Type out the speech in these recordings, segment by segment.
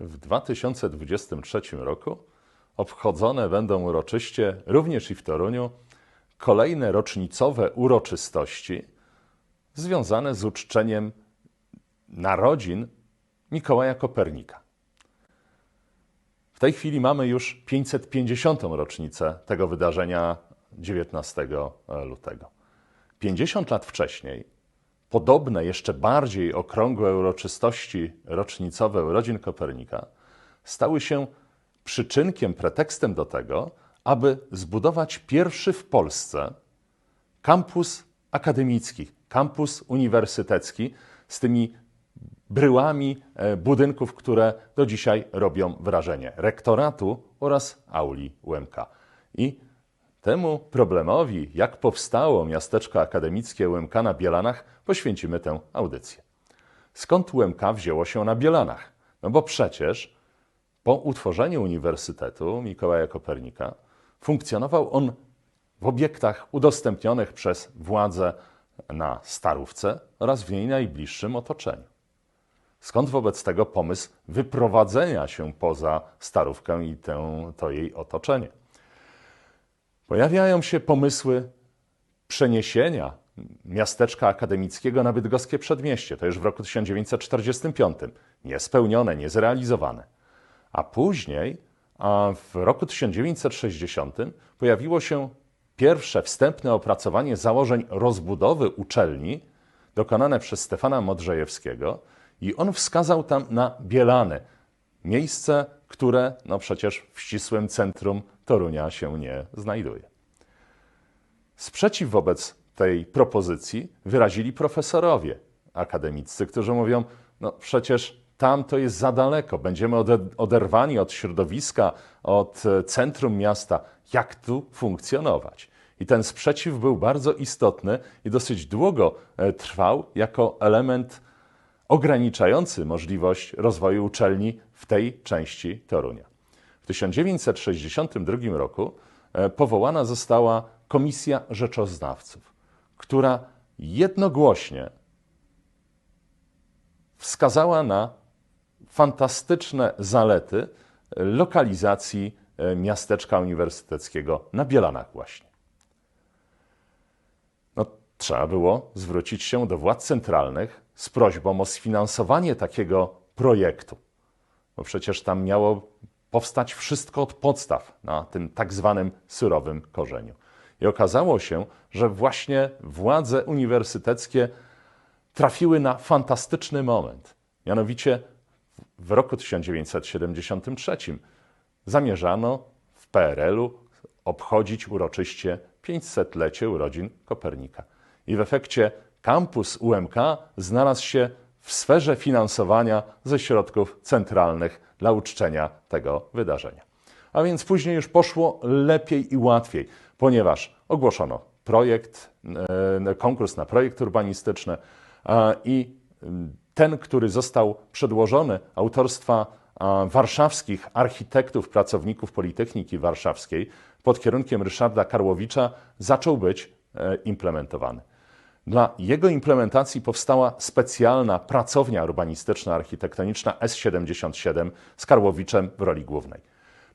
W 2023 roku obchodzone będą uroczyście, również i w Toruniu, kolejne rocznicowe uroczystości związane z uczczeniem narodzin Mikołaja Kopernika. W tej chwili mamy już 550. rocznicę tego wydarzenia 19 lutego. 50 lat wcześniej podobne, jeszcze bardziej okrągłe uroczystości rocznicowe urodzin Kopernika stały się przyczynkiem, pretekstem do tego, aby zbudować pierwszy w Polsce kampus akademicki, kampus uniwersytecki z tymi bryłami e, budynków, które do dzisiaj robią wrażenie rektoratu oraz auli UMK. I temu problemowi, jak powstało miasteczko akademickie UMK na Bielanach, poświęcimy tę audycję. Skąd UMK wzięło się na Bielanach? No bo przecież po utworzeniu Uniwersytetu Mikołaja Kopernika funkcjonował on w obiektach udostępnionych przez władze na Starówce oraz w jej najbliższym otoczeniu. Skąd wobec tego pomysł wyprowadzenia się poza Starówkę i tę, to jej otoczenie? Pojawiają się pomysły przeniesienia miasteczka akademickiego na bydgoskie przedmieście. To już w roku 1945. Niespełnione, niezrealizowane. A później, a w roku 1960, pojawiło się pierwsze wstępne opracowanie założeń rozbudowy uczelni dokonane przez Stefana Modrzejewskiego i on wskazał tam na Bielany, miejsce, które no przecież w ścisłym centrum Torunia się nie znajduje. Sprzeciw wobec tej propozycji wyrazili profesorowie akademiccy, którzy mówią: No przecież tam to jest za daleko, będziemy oderwani od środowiska, od e, centrum miasta. Jak tu funkcjonować? I ten sprzeciw był bardzo istotny i dosyć długo e, trwał jako element ograniczający możliwość rozwoju uczelni w tej części Torunia. W 1962 roku e, powołana została Komisja Rzeczoznawców, która jednogłośnie wskazała na fantastyczne zalety lokalizacji e, miasteczka uniwersyteckiego na Bielanach właśnie. No, trzeba było zwrócić się do władz centralnych z prośbą o sfinansowanie takiego projektu, bo przecież tam miało powstać wszystko od podstaw na tym tak zwanym surowym korzeniu. I okazało się, że właśnie władze uniwersyteckie trafiły na fantastyczny moment. Mianowicie w roku 1973 zamierzano w PRL-u obchodzić uroczyście 500-lecie urodzin Kopernika. I w efekcie kampus UMK znalazł się w sferze finansowania ze środków centralnych dla uczczenia tego wydarzenia. A więc później już poszło lepiej i łatwiej, ponieważ ogłoszono projekt, e, konkurs na projekt urbanistyczny i ten, który został przedłożony autorstwa warszawskich architektów, pracowników Politechniki Warszawskiej pod kierunkiem Ryszarda Karłowicza, zaczął być e, implementowany. Dla jego implementacji powstała specjalna pracownia urbanistyczna, architektoniczna S77 z Karłowiczem w roli głównej.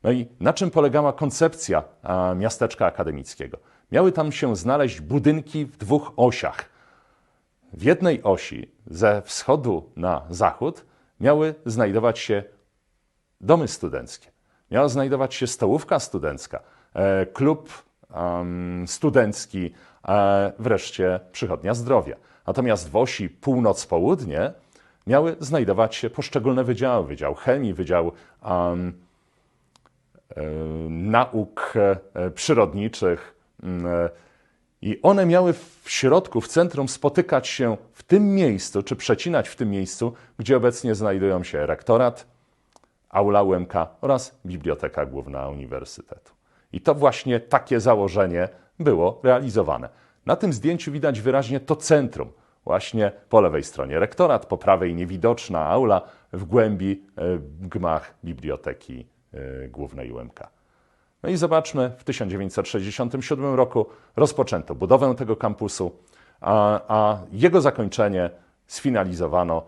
No i na czym polegała koncepcja miasteczka akademickiego? Miały tam się znaleźć budynki w dwóch osiach. W jednej osi ze wschodu na zachód miały znajdować się domy studenckie. Miała znajdować się stołówka studencka, e, klub studencki, e, wreszcie przychodnia zdrowia. Natomiast w osi północ-południe miały znajdować się poszczególne wydziały. Wydział chemii, wydział nauk przyrodniczych, i one miały w środku, w centrum spotykać się w tym miejscu, czy przecinać w tym miejscu, gdzie obecnie znajdują się rektorat, aula UMK oraz Biblioteka Główna Uniwersytetu. I to właśnie takie założenie było realizowane. Na tym zdjęciu widać wyraźnie to centrum. Właśnie po lewej stronie rektorat, po prawej niewidoczna aula, w głębi e, gmach Biblioteki e, Głównej UMK. No i zobaczmy, w 1967 roku rozpoczęto budowę tego kampusu, a, a jego zakończenie sfinalizowano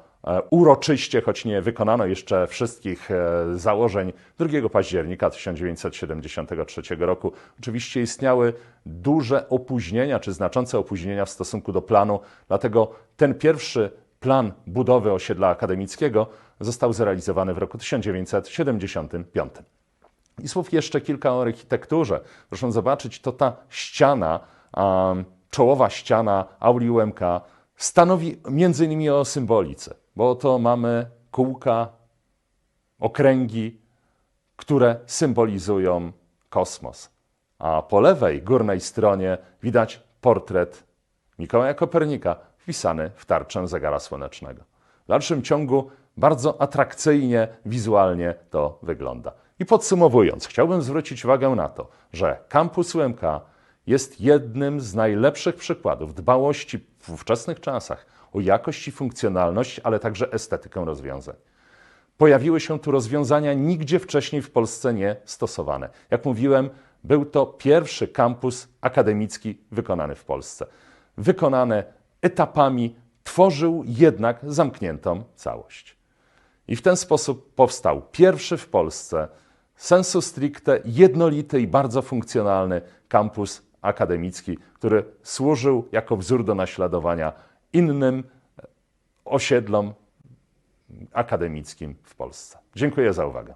uroczyście, choć nie wykonano jeszcze wszystkich e, założeń 2 października 1973 roku. Oczywiście istniały duże opóźnienia, czy znaczące opóźnienia w stosunku do planu, dlatego ten pierwszy plan budowy osiedla akademickiego został zrealizowany w roku 1975. I słów jeszcze kilka o architekturze. Proszę zobaczyć, to ta ściana, czołowa ściana auli UMK stanowi między innymi o symbolice, bo oto mamy kółka, okręgi, które symbolizują kosmos. A po lewej, górnej stronie widać portret Mikołaja Kopernika wpisany w tarczę zegara słonecznego. W dalszym ciągu bardzo atrakcyjnie, wizualnie to wygląda. I podsumowując, chciałbym zwrócić uwagę na to, że kampus UMK jest jednym z najlepszych przykładów dbałości w ówczesnych czasach o jakość i funkcjonalność, ale także estetykę rozwiązań. Pojawiły się tu rozwiązania nigdzie wcześniej w Polsce nie stosowane. Jak mówiłem, był to pierwszy kampus akademicki wykonany w Polsce. Wykonane etapami, tworzył jednak zamkniętą całość. I w ten sposób powstał pierwszy w Polsce sensu stricte jednolity i bardzo funkcjonalny kampus akademicki, który służył jako wzór do naśladowania innym osiedlom akademickim w Polsce. Dziękuję za uwagę.